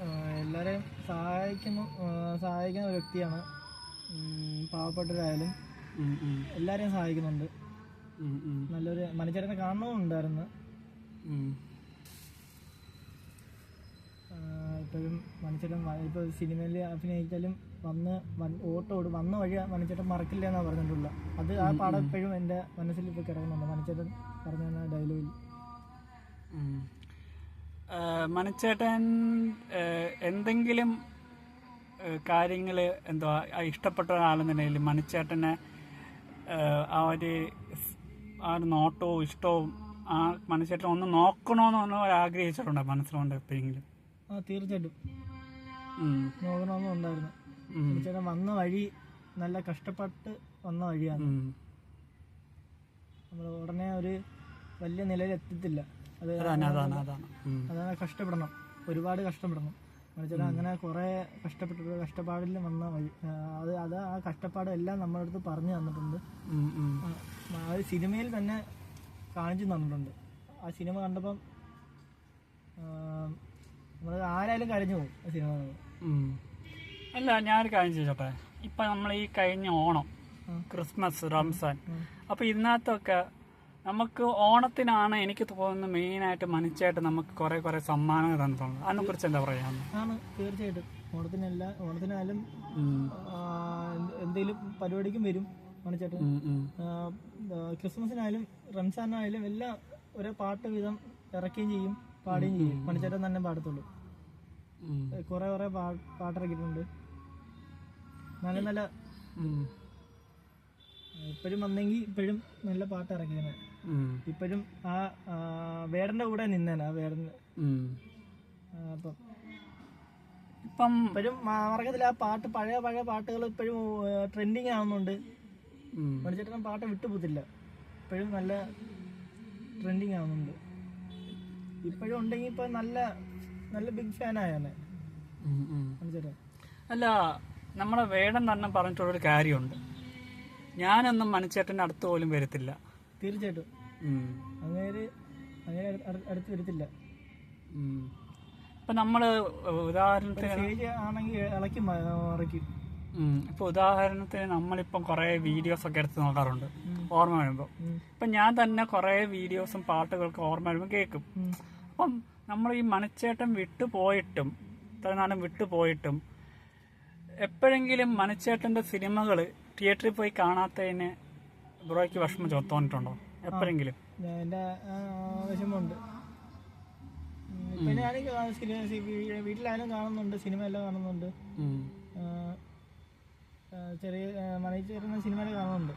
ആ, എല്ലാവരെയും സഹായിക്കുന്ന സഹായിക്കുന്ന ഒരു വ്യക്തിയാണ് പാവപ്പെട്ടവരായാലും എല്ലാവരെയും സഹായിക്കുന്നുണ്ട്. നല്ലൊരു മണിച്ചേട്ടനെ കാണണമെന്നുണ്ടായിരുന്നു. ഇപ്പോഴും മണിച്ചേട്ടൻ ഇപ്പോൾ സിനിമയിൽ അഭിനയിച്ചാലും വന്ന് വൻ- ഓട്ടോട് വന്ന വഴി മണിച്ചേട്ടൻ മറക്കില്ല എന്നാണ് പറഞ്ഞിട്ടുള്ളത് അത് ആ പാടം ഇപ്പോഴും എന്റെ മനസ്സിൽ ഇപ്പോൾ കിടക്കുന്നുണ്ട്. മണിച്ചേട്ടൻ പറഞ്ഞ ഡയലോഗിൽ മനച്ചേട്ടൻ എന്തെങ്കിലും കാര്യങ്ങൾ എന്തോ ഇഷ്ടപ്പെട്ട ഒരാളെന്നുണ്ടെങ്കിൽ മണിച്ചേട്ടനെ ആ, ഒരു ആ ഒരു നോട്ടവും ഇഷ്ടവും ആ മണിച്ചേട്ടൻ ഒന്ന് നോക്കണമെന്ന് പറഞ്ഞാൽ ആഗ്രഹിച്ചിട്ടുണ്ടോ മനസ്സിലുണ്ട് എപ്പോഴെങ്കിലും. ആ തീർച്ചയായിട്ടും. നോക്കണമെന്ന് ഉണ്ടായിരുന്നു. ഉം. വന്ന വഴി നല്ല കഷ്ടപ്പെട്ട് വന്ന വഴിയാണ്. നമ്മൾ ഉടനെ ഒരു വലിയ നിലയിൽ എത്തത്തില്ല അത് അതാണ് അതാണ്. അതാണ് ഉം. അതാണ് കഷ്ടപ്പെടണം. ഒരുപാട് കഷ്ടപ്പെടണം. എന്നുവെച്ചാൽ അങ്ങനെ കുറേ കഷ്ടപ്പെട്ടിട്ട് കഷ്ടപ്പാടിൽ വന്ന വഴി ആ, അത് അത് ആ കഷ്ടപ്പാട് എല്ലാം നമ്മുടെ അടുത്ത് പറഞ്ഞു തന്നിട്ടുണ്ട്. ഉം, ഉം. ആ, ആ ഒരു സിനിമയിൽ തന്നെ കാണിച്ചു തന്നിട്ടുണ്ട്. ആ സിനിമ കണ്ടപ്പം നമ്മൾ ആരായാലും കരഞ്ഞു പോകും ആ സിനിമ കാണുമ്പോൾ. ഉം. അല്ല ഞാനൊരു കാര്യം ചോദിച്ചോട്ടെ? ഇപ്പൊ നമ്മൾ ഈ കഴിഞ്ഞ ഓണം ക്രിസ്മസ് റംസാൻ. അപ്പം അപ്പൊ ഇതിനകത്തൊക്കെ നമുക്ക് ഓണത്തിനാണ് എനിക്ക് തോന്നുന്നത് മെയിനായിട്ട് മനുഷ്യായിട്ട് നമുക്ക് കുറെ കുറെ സമ്മാനങ്ങൾ തന്നിട്ടുണ്ട് അതിനെ കുറിച്ച് എന്താ പറയാ? ആണ് തീർച്ചയായിട്ടും. ഓണത്തിനല്ല ഓണത്തിനായാലും. എന്തെങ്കിലും പരിപാടിക്കും വരും മണിച്ചേട്ടൻ ക്രിസ്മസിനായാലും റംസാനായാലും എല്ലാം ഒരേ പാട്ട് വിധം ഇറക്കുകയും ചെയ്യും പാടുകയും ചെയ്യും. മണിച്ചേട്ടൻ തന്നെ പാടത്തുള്ളൂ. കുറെ കുറെ പാട്ടിറക്കിയിട്ടുണ്ട്. നല്ല നല്ല. ഇപ്പോഴും വന്നെങ്കിൽ ഇപ്പോഴും നല്ല പാട്ട് ഇറക്കിയാണ് ഇപ്പോഴും ആ വേടന്റെ കൂടെ നിന്നേനെ ആ വേടന്റെ അപ്പം ഇപ്പം ഇപ്പോഴും മറക്കത്തില്ല ആ പാട്ട് പഴയ പഴയ പാട്ടുകൾ ഇപ്പോഴും ട്രെൻഡിങ് ആവുന്നുണ്ട്. മണിച്ചേട്ടൻ പാട്ട് വിട്ടുപോത്തില്ല ഇപ്പോഴും നല്ല ട്രെൻഡിങ് ആവുന്നുണ്ട്. ഇപ്പോഴും ഉണ്ടെങ്കിൽ ഇപ്പൊ നല്ല നല്ല ബിഗ് ഫാൻ ആയാണ് ഉം, ഉം. മണിച്ചേട്ടൻ അല്ല നമ്മളെ വേടൻ തന്നെ പറഞ്ഞിട്ടുള്ളൊരു കാര്യമുണ്ട്. ഞാനൊന്നും മണിച്ചേട്ടന്റെ അടുത്ത് പോലും വരത്തില്ല. തീർച്ചയായിട്ടും. അങ്ങേര് അങ്ങേര് അടുത്ത് വരത്തില്ല. ഇപ്പൊ നമ്മൾ ഉദാഹരണത്തിന് സ്റ്റേജ് ആണെങ്കിൽ ഇളക്കി ഇറക്കി ഉം. ഇപ്പൊ ഉദാഹരണത്തിന് നമ്മളിപ്പം കുറെ വീഡിയോസ് ഒക്കെ എടുത്ത് നോക്കാറുണ്ട്. ഓർമ്മ വരുമ്പോൾ ഇപ്പൊ ഞാൻ തന്നെ കുറെ വീഡിയോസും പാട്ടുകൾക്ക് ഓർമ്മ വരുമ്പോൾ കേൾക്കും. അപ്പം നമ്മൾ ഈ മണിച്ചേട്ടൻ വിട്ടുപോയിട്ടും പോയിട്ടും വിട്ടുപോയിട്ടും വിട്ടു പോയിട്ടും എപ്പോഴെങ്കിലും മണിച്ചേട്ടന്റെ സിനിമകൾ തിയേറ്ററിൽ പോയി കാണാത്തതിന് ബ്രോയ്ക്ക് വിഷമം ചോ- തോന്നിയിട്ടുണ്ടോ? എപ്പോഴെങ്കിലും? എന്റെ വിഷമമുണ്ട്. ഉം, പിന്നെ ഞാൻ വീട്ടിലായാലും കാണുന്നുണ്ട് സിനിമ എല്ലാം കാണുന്നുണ്ട് ഉം. ആ, ആ, ചെറിയ മനയിച്ച് വരുന്ന സിനിമയിൽ കാണുന്നുണ്ട്.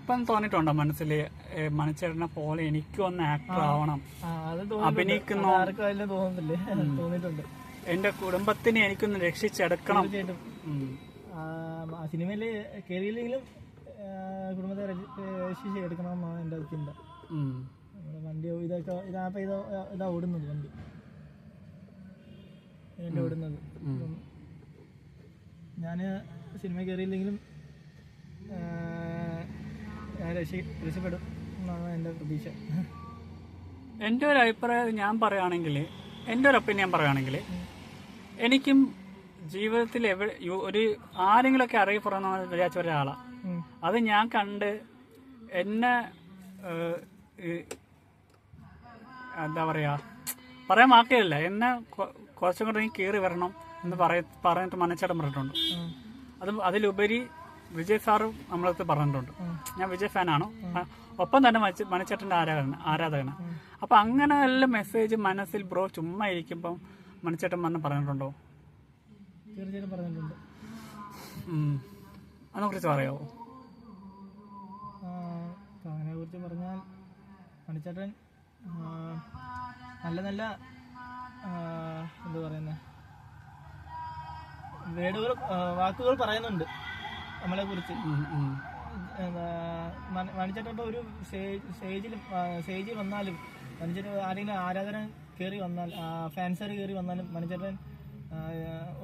ഇപ്പം തോന്നിയിട്ടുണ്ടോ മനസ്സിൽ മണിച്ചേട്ടനെ പോലെ എനിക്കും ഒന്ന് ആക്ടർ ആവണം. ആ അത് അഭിനയിക്കുന്നോ? തോന്നുന്നു ആർക്കും അതിലും തോന്നുന്നില്ലേ തോന്നിയിട്ടുണ്ട്. എന്റെ കുടുംബത്തിനെ എനിക്കൊന്ന് രക്ഷിച്ചെടുക്കണം. തീർച്ചയായിട്ടും. ഉം. സിനിമയിൽ കയറിയില്ലെങ്കിലും കുടുംബത്തെ രക്ഷിച്ച് എടുക്കണമെന്നാണ് എന്റെ ചിന്ത. വണ്ടി ഇതൊക്കെ ഇതാപ്പം ഇത് ഇതാ ഓടുന്നത് വണ്ടി. ഇതിന്റെ ഓടുന്നത്. ഞാൻ സിനിമ കയറിയില്ലെങ്കിലും രക്ഷപ്പെടും എന്നാണ് എന്റെ പ്രതീക്ഷ. എന്റെ ഒരു അഭിപ്രായം ഞാൻ പറയുകയാണെങ്കിൽ എന്റെ ഒരു ഒപ്പീനിയൻ പറയുകയാണെങ്കിൽ എനിക്കും ജീവിതത്തിൽ എവിടെ ഒരു ഒരു അറിയപ്പെടണം എന്ന് വിചാരിച്ച ഒരാളാണ് അത് ഞാൻ കണ്ട് എന്നെ എന്താ പറയാ പറയാൻ വാക്കില്ല എന്നെ കുറച്ചും കൂടെ കയറി വരണം എന്ന് പറയ പറഞ്ഞിട്ട് മനച്ചേട്ടൻ പറഞ്ഞിട്ടുണ്ട്. അത് അതിലുപരി വിജയ് സാറും നമ്മളടുത്ത് പറഞ്ഞിട്ടുണ്ട്. ഞാൻ വിജയ് ഫാനാണ്. ഒപ്പം തന്നെ മണിച്ചേട്ടന്റെ ആരാധന ആരാധകനാണ് അപ്പം അങ്ങനെ നല്ല മെസ്സേജ് മനസ്സിൽ ബ്രോ ചുമ്മാ ഇരിക്കുമ്പം മനച്ചേട്ടൻ വന്ന് പറഞ്ഞിട്ടുണ്ടോ? തീർച്ചയായിട്ടും പറഞ്ഞിട്ടുണ്ട്. അതിനെക്കുറിച്ച് പറയാമോ അങ്ങനെ കുറിച്ച് പറഞ്ഞാൽ മണിച്ചേട്ടൻ നല്ല നല്ല എന്താ പറയുന്നത് വേടുകൾ വാക്കുകൾ പറയുന്നുണ്ട് നമ്മളെ കുറിച്ച്. മണിച്ചേട്ടൻ ഇപ്പോൾ ഒരു സ്റ്റേജിൽ സ്റ്റേജിൽ വന്നാലും മണിച്ചേട്ടൻ ആരെങ്കിലും ആരാധന കയറി വന്നാൽ ഫാൻസർ കയറി വന്നാലും മണിച്ചേട്ടൻ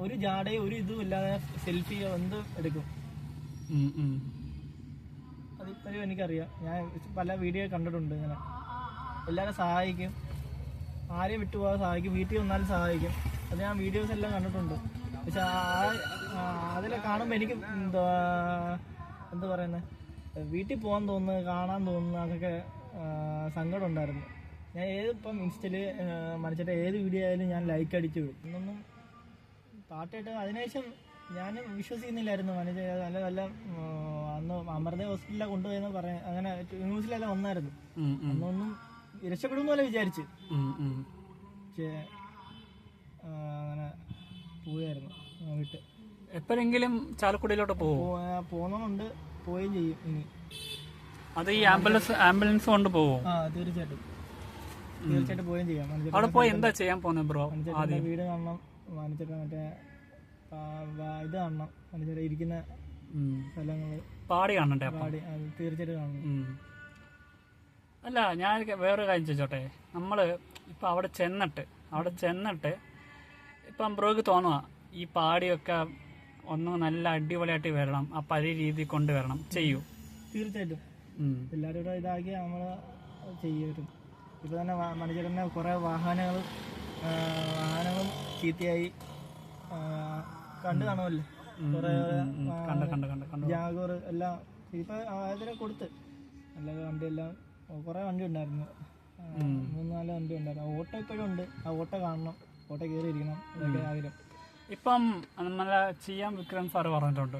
ഒരു ജാടയും ഒരു ഇതും ഇല്ലാതെ സെൽഫിയോ എന്ത് എടുക്കും. അതിപ്പോഴും എനിക്കറിയാം. ഞാൻ പല വീഡിയോ കണ്ടിട്ടുണ്ട് ഇങ്ങനെ. എല്ലാവരും സഹായിക്കും. ആരെയും വിട്ടുപോകാൻ സഹായിക്കും. വീട്ടിൽ വന്നാലും സഹായിക്കും. അത് ഞാൻ വീഡിയോസ് എല്ലാം കണ്ടിട്ടുണ്ട്. പക്ഷെ അതിലെ കാണുമ്പോൾ എനിക്ക് എന്താ എന്താ പറയുന്നത് വീട്ടിൽ പോകാൻ തോന്നുന്നു കാണാൻ തോന്നുന്നു അതൊക്കെ സങ്കടം ഉണ്ടായിരുന്നു ഞാൻ ഏത് ഇപ്പം ഇൻസ്റ്റയിൽ മറിച്ചിട്ട് ഏത് വീഡിയോ ആയാലും ഞാൻ ലൈക്ക് അടിച്ചു വിടും. പാട്ടായിട്ട് അതിനുശേഷം ഞാൻ വിശ്വസിക്കുന്നില്ലായിരുന്നു മനുജ് നല്ല നല്ല അന്ന് അമൃത ഹോസ്പിറ്റലിലാണ് കൊണ്ടുപോയെന്ന് പറയാൻ അങ്ങനെ ന്യൂസിലെല്ലാം വന്നായിരുന്നു. അന്നൊന്നും രക്ഷപ്പെടും പോലെ വിചാരിച്ച്. പക്ഷേ അങ്ങനെ പോയായിരുന്നു വിട്ട്. എപ്പോഴെങ്കിലും ചാലക്കുടിയിലോട്ട് പോകും പോകുന്നുണ്ട് പോവുകയും ചെയ്യും ഇനി. അത് ഈ ആംബുലൻസ് ആംബുലൻസ് കൊണ്ട് പോകും ആ തീർച്ചയായിട്ടും. തീർച്ചയായിട്ടും പോവുകയും ചെയ്യാം. അവിടെ പോയി എന്താ ചെയ്യാൻ പോകുന്നത് ബ്രോ വീട് കാണണം. മനുഷ്യരുടെ മറ്റേ ഇത് കാണണം. മനുഷ്യരുടെ ഇരിക്കുന്ന. സ്ഥലങ്ങൾ പാടി കാണണ്ടേ പാടി തീർച്ചയായിട്ടും കാണണം. അല്ല ഞാൻ വേറൊരു കാര്യം ചോദിച്ചോട്ടെ? നമ്മൾ ഇപ്പൊ അവിടെ ചെന്നിട്ട് അവിടെ ചെന്നിട്ട് ഇപ്പം ബ്രോക്ക് തോന്നുക ഈ പാടിയൊക്കെ ഒന്ന് നല്ല അടിപൊളിയായിട്ട് വരണം ആ പഴയ രീതി കൊണ്ടുവരണം ചെയ്യൂ. തീർച്ചയായിട്ടും. എല്ലാവരും കൂടെ ഇതാക്കി നമ്മൾ ചെയ്യും ഇപ്പൊ തന്നെ മനുഷ്യരുടെ കുറെ വാഹനങ്ങളും ആ, വാഹനങ്ങളും ചീത്തയായി കണ്ടു കാണുമല്ലേ. കുറെ ജാഗോർ എല്ലാം ഇപ്പൊ അതിനെ കൊടുത്ത്. നല്ല വണ്ടി എല്ലാം കൊറേ വണ്ടി ഉണ്ടായിരുന്നു. മൂന്ന് നാല് വണ്ടി ഉണ്ടായിരുന്നു. ഓട്ടോ ഇപ്പോഴും ഉണ്ട്. ആ ഓട്ടോ കാണണം. ഓട്ടോ കയറി ഇരിക്കണം അതൊക്കെ ആഗ്രഹം. ഇപ്പം നമ്മളെ ചെയ്യാൻ വിക്രം സാറ് പറഞ്ഞിട്ടുണ്ട്.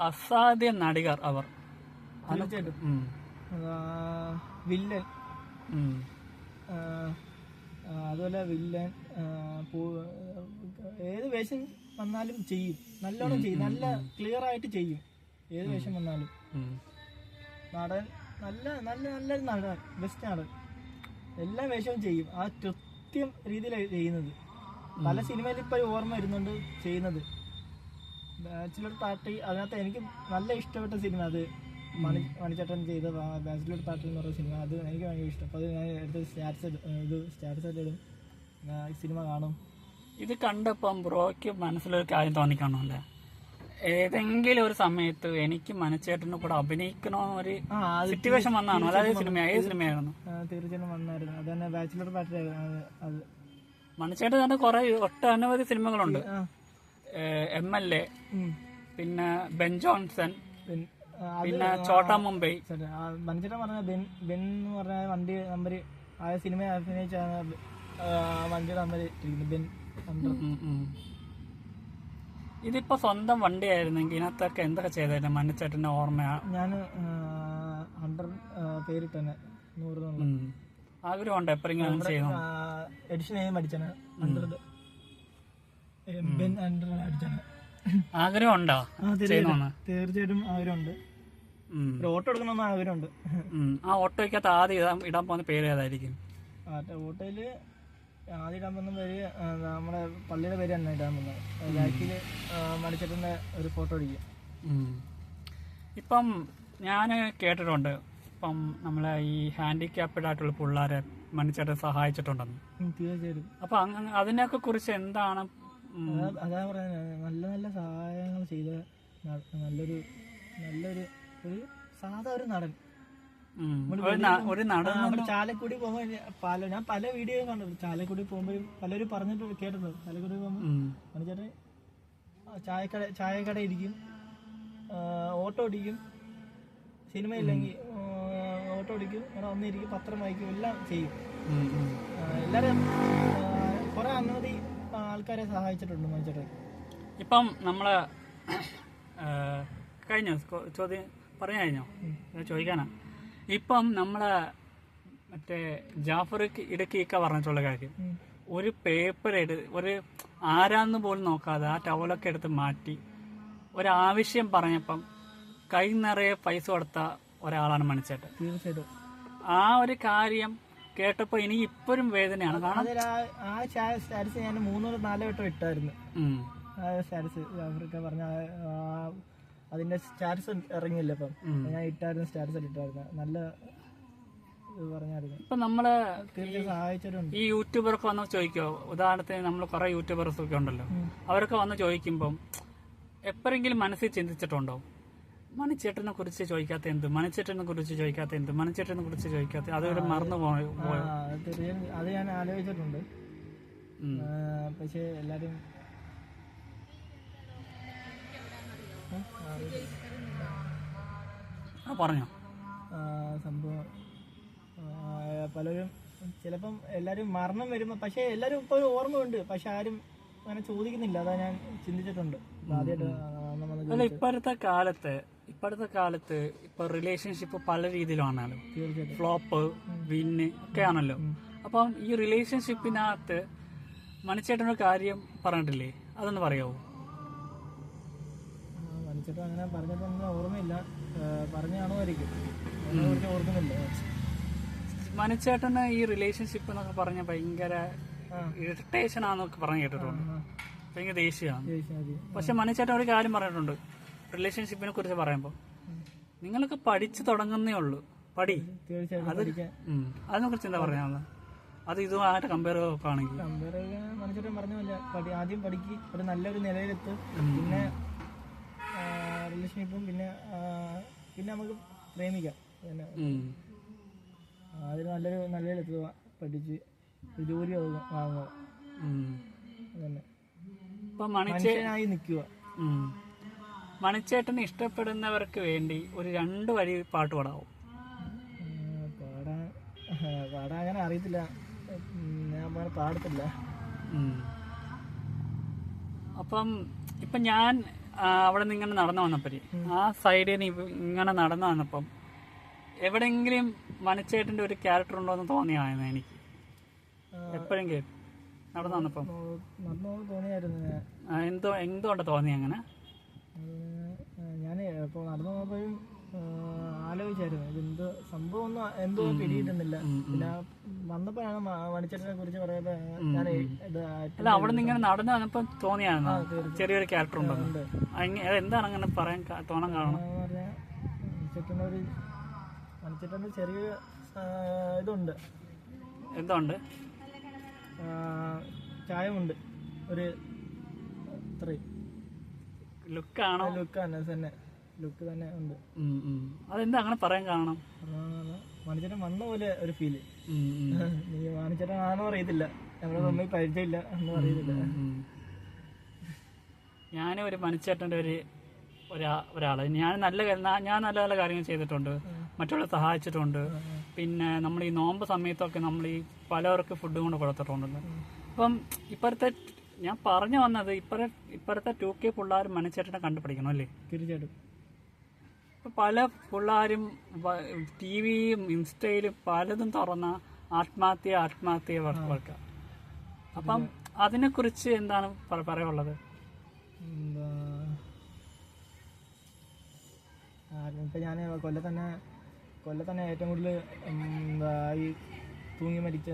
അസാധ്യ നടികർ അവർ. തീർച്ചയായിട്ടും. വില്ലൻ. അതുപോലെ വില്ലൻ. ഏത് വേഷം വന്നാലും ചെയ്യും. നല്ലോണം ചെയ്യും. നല്ല ക്ലിയർ ആയിട്ട് ചെയ്യും. ഏത് വേഷം വന്നാലും. നടൻ നല്ല നല്ല നല്ലൊരു നടൻ. ബെസ്റ്റ് നടൻ എല്ലാ വേഷവും ചെയ്യും. ആ കൃത്യം രീതിയിലാണ് ചെയ്യുന്നത്. പല സിനിമയിൽ ഇപ്പോൾ ഓർമ്മ വരുന്നുണ്ട് ചെയ്യുന്നത്. ബാച്ചിലർ പാർട്ടി അതിനകത്ത് എനിക്ക് നല്ല ഇഷ്ടപ്പെട്ട സിനിമ അത് മണി മണിച്ചേട്ടൻ ചെയ്ത ബാച്ചിലർ പാർട്ടി എന്ന് പറയുന്ന സിനിമ. അത് എനിക്ക് ഭയങ്കര ഇഷ്ടം. അപ്പോൾ അത് ഞാൻ എടുത്ത് സ്റ്റാറ്റസ് ഇത് സ്റ്റാറ്റസ് ഇടും. ഈ സിനിമ കാണും. ഇത് കണ്ടപ്പം ബ്രോയ്ക്ക് മനസ്സിലൊരു കാര്യം തോന്നിക്കാണല്ലേ ഏതെങ്കിലും ഒരു സമയത്ത് എനിക്ക് മനച്ചേട്ടന്റെ കൂടെ അഭിനയിക്കണമെന്നൊരു സിറ്റുവേഷൻ വന്നാണോ? അതായത് സിനിമ ഏത് സിനിമയായിരുന്നു? തീർച്ചയായും വന്നായിരുന്നു. അത് തന്നെ ബാച്ചിലർ അത്. മണിച്ചേട്ടൻ തന്നെ കുറെ ഒട്ടനവധി സിനിമകളുണ്ട്. എം എൽ എ പിന്നെ ബെൻ ജോൺസൺ പിന്നെ ചോട്ടാ മുംബൈ. ശരി. പറഞ്ഞ ബെൻ ബെൻ എന്ന് പറഞ്ഞ വണ്ടി നമ്പർ ആ സിനിമ അഭിനയിച്ചാണ് ബ- തമ്മിൽ ഉം. ഇതിപ്പോ സ്വന്തം വണ്ടി ആയിരുന്നെങ്കിൽ ഇതിനകത്തൊക്കെ എന്തൊക്കെ ചെയ്തായിരുന്നു? മണിച്ചേട്ടന്റെ ഓർമ്മയാ ഞാൻ ഹൺഡ്രഡ് പേരിട്ട് തന്നെ നൂറ്. ആഗ്രഹമുണ്ട് എപ്പോഴെങ്കിലും ചെയ്യണം? എഡിഷൻ നെയിം അടിച്ചാണ് ഹൺഡ്രഡ് ബെൻ ഹൺഡ്രഡ് അടിച്ചാണ്. ആഗ്രഹമുണ്ടോ ആ തീർച്ചയായിട്ടും. ആഗ്രഹമുണ്ട്. ഓട്ടോ എടുക്കണമെന്ന് ആഗ്രഹമുണ്ട്. ആ ഓട്ടോയ്ക്കകത്ത് ആദ്യം ഇടാൻ പോകുന്ന പേര് ഏതായിരിക്കും? ആ ഓട്ടോയിൽ ആദ്യം പോകുന്ന പേര് നമ്മുടെ പള്ളിയുടെ പേര് തന്നെ ഇടാൻ പോകുന്നത് ബാക്കിൽ ഒരു ഫോട്ടോ അടിക്കുക. ഉം. ഇപ്പം ഞാൻ കേട്ടിട്ടുണ്ട്. ഇപ്പം നമ്മളെ ഈ ഹാൻഡിക്യാപ്ഡ് ആയിട്ടുള്ള പിള്ളേരെ മണിച്ചേട്ടൻ സഹായിച്ചിട്ടുണ്ടെന്ന്. തീർച്ചയായിട്ടും. അപ്പൊ അങ്ങനെ അതിനെയൊക്കെ കുറിച്ച് എന്താണ്? അതാ പറയുന്നത് നല്ല നല്ല സഹായങ്ങൾ ചെയ്ത നല്ലൊരു നല്ലൊരു ഒരു സാധാ ഒരു നടൻ. ഒരു നടൻ ചാലക്കുടി പോകുമ്പോൾ പല ഞാൻ പല വീഡിയോ കണ്ടത് ചാലക്കുടി പോകുമ്പോഴും പലരും പറഞ്ഞിട്ട് കേട്ടിട്ടുണ്ട്. ചാലക്കുടി പോകുമ്പോൾ. മനുഷ്യരെ ചായക്കട ചായക്കട ഇരിക്കും ഓട്ടോ ഓടിക്കും സിനിമ ഇല്ലെങ്കിൽ ഓട്ടോ ഓടിക്കും അവിടെ വന്നിരിക്കും പത്രം വായിക്കും എല്ലാം ചെയ്യും. എല്ലാരും കൊറേ ആ, എല്ലാവരും കുറെ അനവധി ആൾക്കാരെ സഹായിച്ചിട്ടുണ്ട് മനുഷ്യരെ. ഇപ്പം നമ്മൾ കഴിഞ്ഞോ? ചോദ്യം പറഞ്ഞു കഴിഞ്ഞോ? ചോദിക്കാനാ. ഇപ്പം നമ്മളെ മറ്റേ ജാഫർ ഇടുക്കിയൊക്കെ പറഞ്ഞിട്ടുള്ള കാര്യം. ഒരു പേപ്പർ എടു ഒരു ആരാന്ന് പോലും നോക്കാതെ ആ ടവലൊക്കെ എടുത്ത് മാറ്റി ഒരാവശ്യം പറഞ്ഞപ്പം കൈ നിറയെ പൈസ കൊടുത്ത ഒരാളാണ് മണിച്ചേട്ടൻ. തീർച്ചയായിട്ടും. ആ ഒരു കാര്യം കേട്ടപ്പോൾ എനിക്ക് ഇപ്പോഴും വേദനയാണ്. കാരണം ആ സ്റ്റാറ്റസ് ഞാൻ മൂന്നോ നാലോ വട്ടം ഇട്ടായിരുന്നു. സ്റ്റാറ്റസ് അവർക്ക് പറഞ്ഞ അതിന്റെ സ്റ്റാറ്റസ് ഇറങ്ങിയില്ല ഇപ്പം. ഞാൻ ഇട്ടായിരുന്നു സ്റ്റാറ്റസ് ഇട്ടായിരുന്നു നല്ല ഇപ്പൊ നമ്മൾ ഈ യൂട്യൂബറൊക്കെ വന്ന് ചോദിക്കോ? ഉദാഹരണത്തിന് നമ്മൾ കുറെ യൂട്യൂബേഴ്സ് ഒക്കെ ഉണ്ടല്ലോ. അവരൊക്കെ വന്ന് ചോദിക്കുമ്പം എപ്പോഴെങ്കിലും മനസ്സിൽ ചിന്തിച്ചിട്ടുണ്ടോ? മണിച്ചേട്ടനെ കുറിച്ച് ചോദിക്കാത്ത എന്ത്? മണിച്ചേട്ടനെ കുറിച്ച് ചോദിക്കാത്ത എന്ത്? മണിച്ചേട്ടനെ കുറിച്ച് ചോദിക്കാത്ത അതൊരു മറന്നു പോയോ? അത് ഞാൻ ആലോചിച്ചിട്ടുണ്ട്. പക്ഷേ എല്ലാരും ഉം, ആ. പറഞ്ഞോ. സംഭവം. പലരും ചിലപ്പം എല്ലാവരും മരണം വരുമ്പോൾ പക്ഷേ എല്ലാവരും ഇപ്പോൾ ഓർമ്മയുണ്ട്. പക്ഷെ ആരും അങ്ങനെ ചോദിക്കുന്നില്ല. അതാ ഞാൻ ചിന്തിച്ചിട്ടുണ്ട്. അല്ല ഇപ്പോഴത്തെ കാലത്ത് ഇപ്പോഴത്തെ കാലത്ത് ഇപ്പൊ റിലേഷൻഷിപ്പ് പല രീതിയിലാണല്ലോ ഫ്ലോപ്പ് വിന്ന് ഒക്കെ ആണല്ലോ. അപ്പം ഈ റിലേഷൻഷിപ്പിനകത്ത് മണിച്ചേട്ടനൊരു കാര്യം പറഞ്ഞിട്ടില്ലേ? അതൊന്ന് പറയാവോ? മണിച്ചിട്ട് അങ്ങനെ പറഞ്ഞപ്പോൾ പറഞ്ഞിട്ടൊന്നും ഓർമ്മയില്ല. പറഞ്ഞാണോ ആയിരിക്കും കാണുമായിരിക്കും അതിനെ ഓർക്കുന്നില്ല. ഈ റിലേഷൻഷിപ്പ് എന്നൊക്കെ പറഞ്ഞ ഭയങ്കര. ഇറിറ്റേഷൻ ആണെന്നൊക്കെ പറഞ്ഞു കേട്ടിട്ടുണ്ട്. ഭയങ്കര ദേഷ്യമാണ്. പക്ഷെ മനുച്ചേട്ടൻ ഒരു കാര്യം പറഞ്ഞിട്ടുണ്ട്. റിലേഷൻഷിപ്പിനെ കുറിച്ച് പറയുമ്പോൾ നിങ്ങളൊക്കെ പഠിച്ചു തുടങ്ങുന്നേ ഉള്ളൂ. പടി തീർച്ചയായിട്ടും അതിനെ കുറിച്ച് എന്താ പറയാ? അത് ഇതുമായിട്ട് കമ്പയർ ആണെങ്കിൽ നമ്പർ മനുഷ്യരും പറഞ്ഞ പോലെ ആദ്യം പഠിക്ക്. ഒരു നല്ലൊരു നിലയിലെത്തും. പിന്നെ റിലേഷൻഷിപ്പും പിന്നെ പിന്നെ നമുക്ക് പ്രേമിക്കാം. പിന്നെ അതിന് നല്ലൊരു നിലയിലെത്തുക പഠിച്ച് ഒരു ജോലി വാങ്ങുക. അതന്നെ. മനുഷ്യനായി നിൽക്കുക. മണിച്ചേട്ടനെ ഇഷ്ടപ്പെടുന്നവർക്ക് വേണ്ടി ഒരു രണ്ട് വഴി പാട്ട് പാടാവും? പാടാൻ പാടാൻ അങ്ങനെ അറിയത്തില്ല. ഞാൻ അങ്ങനെ പാടത്തില്ല. അപ്പം ഇപ്പം ഞാൻ അവിടെ നിന്ന് ഇങ്ങനെ നടന്നു വന്നപ്പോ ആ സൈഡിൽ നിന്ന് ഇങ്ങനെ നടന്നു വന്നപ്പം എവിടെങ്കിലും മനച്ചേട്ടന്റെ ഒരു ക്യാരക്ടർ ഉണ്ടോ എന്ന് തോന്നിയായിരുന്നു എനിക്ക്. എപ്പോഴെങ്കിലും നടന്നു വന്നപ്പം. ആ, എന്തോ എന്തുകൊണ്ട് തോന്നി അങ്ങനെ? ഞാൻ ഇപ്പോൾ നടന്നു പോകുമ്പോഴും ആലോചിച്ചായിരുന്നു. ഇതെന്ത് സംഭവം ഒന്നും എന്തോ പിടിയിട്ടുന്നില്ല പിന്നെ വന്നപ്പോഴാണ് മണിച്ചേട്ടനെ കുറിച്ച് പറയുമ്പോ ഞാൻ അല്ല അവിടെ നിന്ന് ഇങ്ങനെ നടന്നു വന്നപ്പോ തോന്നിയാണ് ചെറിയൊരു ക്യാരക്ടർ ഉണ്ടെന്ന്. ഉണ്ട്. എന്താണ് അങ്ങനെ പറയാൻ തോന്നാൻ കാരണം? ഒരു മണിച്ചേട്ടന്റെ ചെറിയൊരു ഇതുണ്ട്. എന്തുണ്ട്? ചായമുണ്ട്. ഒരു ഇത്രയും ലുക്കാണോ ലുക്ക് തന്നെ തന്നെ. ലുക്ക് തന്നെ ഉണ്ട്. അതെന്താ അങ്ങനെ പറയാൻ കാരണം? മണിച്ചേട്ടൻ വന്ന പോലെ ഒരു ഫീൽ. നീ വാണിച്ചേട്ടൻ ആണോ അറിയത്തില്ല നമ്മുടെ മമ്മി പരിചയമില്ല എന്ന് അറിയത്തില്ല ഞാൻ ഞാനും ഒരു മണിച്ചേട്ടന്റെ ഒരു ഒരാ- ഒരാൾ. ഞാൻ നല്ല ഞാൻ നല്ല നല്ല കാര്യങ്ങൾ ചെയ്തിട്ടുണ്ട്. മറ്റുള്ളവരെ സഹായിച്ചിട്ടുണ്ട്. പിന്നെ നമ്മൾ ഈ നോമ്പ് സമയത്തൊക്കെ നമ്മൾ ഈ പലവർക്ക് ഫുഡ് കൊണ്ട് കൊടുത്തിട്ടുണ്ടല്ലോ. അപ്പം ഇപ്പോഴത്തെ ഞാൻ പറഞ്ഞു വന്നത് ഇപ്പോഴത്തെ ഇപ്പോഴത്തെ ടു കെ പിള്ളേർ മണിച്ചേട്ടനെ കണ്ടുപിടിക്കണം അല്ലേ? തീർച്ചയായിട്ടും. പല പിള്ളേരും ടി വിയും ഇൻസ്റ്റയിലും പലതും തുറന്ന ആത്മഹത്യ ആത്മഹത്യ വർക്ക് അപ്പം അതിനെക്കുറിച്ച് എന്താണ് പറയാനുള്ളത്? ഇപ്പം ഞാൻ കൊല്ലത്തന്നെ കൊല്ലത്തന്നെ കൊല്ലത്ത് തന്നെ ഏറ്റവും കൂടുതൽ ഈ തൂങ്ങി മരിച്ച